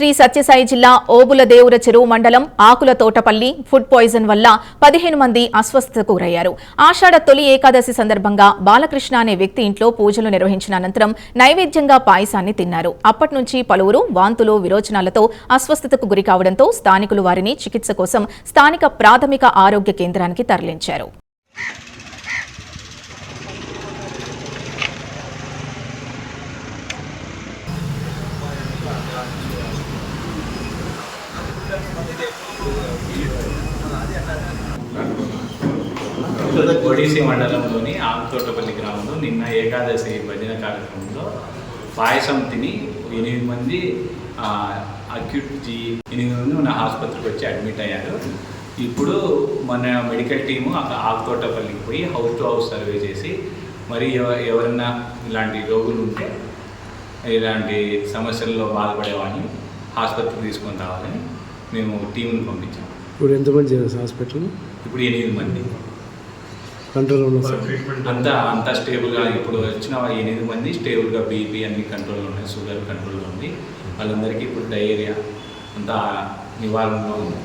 శ్రీ సత్యసాయి జిల్లా ఓబుల దేవుర చెరువు మండలం ఆకుల తోటపల్లి ఫుడ్ పాయిజన్ వల్ల పదిహేను మంది అస్వస్థతకు గురయ్యారు. ఆషాఢ తొలి ఏకాదశి సందర్భంగా బాలకృష్ణ అనే వ్యక్తి ఇంట్లో పూజలు నిర్వహించిన అనంతరం నైవేద్యంగా పాయసాన్ని తిన్నారు. అప్పటి నుంచి పలువురు వాంతులు విరోచనాలతో అస్వస్థతకు గురి కావడంతో స్థానికులు వారిని చికిత్స కోసం స్థానిక ప్రాథమిక ఆరోగ్య కేంద్రానికి తరలించారు. ఒడిసి మండలంలోని ఆకుతోటపల్లి గ్రామంలో నిన్న ఏకాదశి భజన కార్యక్రమంలో పాయసం తిని ఎనిమిది మంది అక్యూట్ జీ ఎనిమిది మంది మన ఆసుపత్రికి వచ్చి అడ్మిట్ అయ్యారు. ఇప్పుడు మన మెడికల్ టీము అక్కడ ఆకుతోటపల్లికి పోయి హౌస్ టు హౌస్ సర్వే చేసి మరి ఎవ- ఎవరైనా ఇలాంటి రోగులు ఉంటే ఇలాంటి సమస్యల్లో బాధపడేవాడిని ఆసుపత్రికి తీసుకొని రావాలని మేము టీంని పంపించాము ఇప్పుడు ఎంతమంది చేయాలి హాస్పిటల్? ఇప్పుడు ఎనిమిది మంది. కంట్రోల్ అంతా అంతా స్టేబుల్గా ఇప్పుడు వచ్చిన ఎనిమిది మంది స్టేబుల్గా బీపీ అన్ని కంట్రోల్లో ఉన్నాయి షుగర్ కంట్రోల్లో ఉంది. వాళ్ళందరికీ ఇప్పుడు డయేరియా అంతా నివారణలో ఉంది.